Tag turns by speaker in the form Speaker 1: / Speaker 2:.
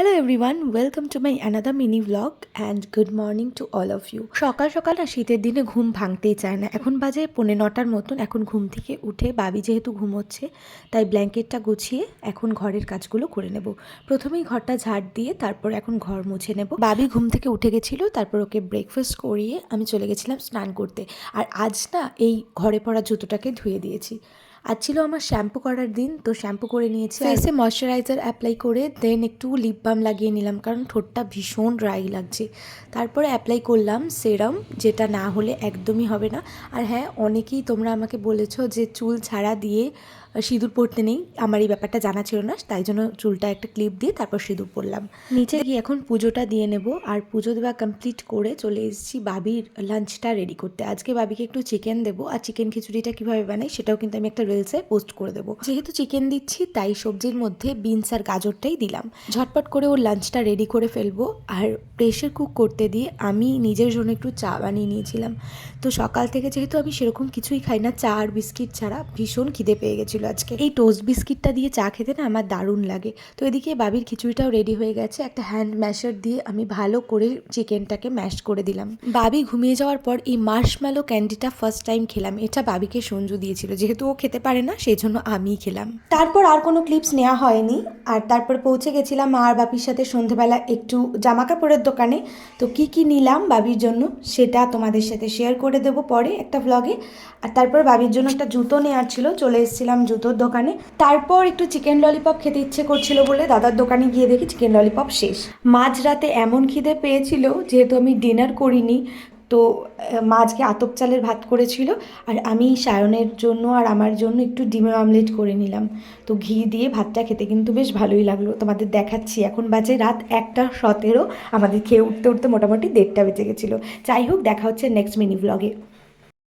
Speaker 1: Hello everyone welcome to my another mini blog and good morning to all of you সকাল সকাল না শীতের দিনে ঘুম ভাঙতেই চায় না। এখন বাজে পৌনে নটার মতন, এখন ঘুম থেকে উঠে বাবি যেহেতু ঘুমোচ্ছে, তাই ব্ল্যাঙ্কেটটা গুছিয়ে এখন ঘরের কাজগুলো করে নেব। প্রথমেই ঘরটা ঝাড় দিয়ে তারপর এখন ঘর মুছে নেব। বাবি ঘুম থেকে উঠে গেছিল, তারপর ওকে ব্রেকফাস্ট করিয়ে আমি চলে গেছিলাম স্নান করতে। আর আজ না এই ঘরে পড়া জুতোটাকে ধুয়ে দিয়েছি। আজ ছিল আমার শ্যাম্পু করার দিন তো শ্যাম্পু করে নিয়েছি ফেসে ময়শ্চারাইজার অ্যাপ্লাই করে দেন একটু লিপ বাম লাগিয়ে নিলাম কারণ ঠোঁটটা ভীষণ ড্রাই লাগছে। তারপরে অ্যাপ্লাই করলাম সেরাম যেটা না হলে একদমই হবে না। আর হ্যাঁ অনেকেই তোমরা আমাকে বলেছ যে চুল ছাড়া দিয়ে সিঁদুর পরতে নেই। আমার এই ব্যাপারটা জানা ছিল না তাই জন্য চুলটা একটা ক্লিপ দিয়ে তারপর সিঁদুর পরলাম। নিচে গিয়ে এখন পুজোটা দিয়ে নেব আর পুজো দেওয়া কমপ্লিট করে চলে এসেছি বাবির লাঞ্চটা রেডি করতে। আজকে বাবিকে একটু চিকেন দেবো আর চিকেন খিচুড়িটা কীভাবে বানাই সেটাও কিন্তু আমি একটা রিলসে পোস্ট করে দেবো। যেহেতু চিকেন দিচ্ছি, তাই সবজির মধ্যে বিনস আর গাজরটাই দিলাম। ঝটপট করে ওর লাঞ্চটা রেডি করে ফেলব। আর প্রেশার কুক করতে দিয়ে আমি নিজের জন্য একটু চা বানিয়ে নিয়েছিলাম। তো সকাল থেকে যেহেতু আমি সেরকম কিছুই খাই না, চা আর বিস্কিট ছাড়া ভীষণ খিদে পেয়ে গেছিল আজকে। এই টোস্ট বিস্কিটটা দিয়ে চা খেতে না আমার দারুণ লাগে। তো এদিকে বাবির খিচুড়িটাও রেডি হয়ে গেছে। একটা হ্যান্ড ম্যাশার দিয়ে আমি ভালো করে চিকেনটাকে ম্যাশ করে দিলাম। বাবি ঘুমিয়ে যাওয়ার পর এই মার্শম্যালো ক্যান্ডিটা ফার্স্ট টাইম খেলাম। এটা বাবিকে সঞ্জু দিয়েছিল, যেহেতু ও খেতে পারে না সেই জন্য আমিই খেলাম। তারপর আর কোনো ক্লিপস নেওয়া হয়নি। আর তারপর পৌঁছে গেছিলাম মা আর বাপির সাথে সন্ধেবেলা একটু জামা কাপড়ের দোকানে। তো কি কি নিলাম বাবির জন্য, সেটা তোমাদের সাথে শেয়ার করে দেবো পরে একটা ব্লগে আর তারপর বাবির জন্য একটা জুতো নেওয়ার ছিল, চলে এসেছিলাম জুতোর দোকানে। তারপর একটু চিকেন ললিপপ খেতে ইচ্ছে করছিল বলে দাদার দোকানে গিয়ে দেখি চিকেন ললিপপ শেষ। মাঝরাতে এমন খিদে পেয়েছিল, যেহেতু আমি ডিনার করিনি। তো মা আজকে আতপ চালের ভাত করেছিল আর আমি সায়নের জন্য আর আমার জন্য একটু ডিমের অমলেট করে নিলাম। তো ঘি দিয়ে ভাতটা খেতে কিন্তু বেশ ভালোই লাগল। তোমাদের দেখাচ্ছি, এখন বাজে রাত একটা সতেরো। আমাদের খেয়ে উঠতে উঠতে মোটামুটি দেড়টা বেজে গেছিল। যাই হোক, দেখা হচ্ছে নেক্সট মিনি ব্লগে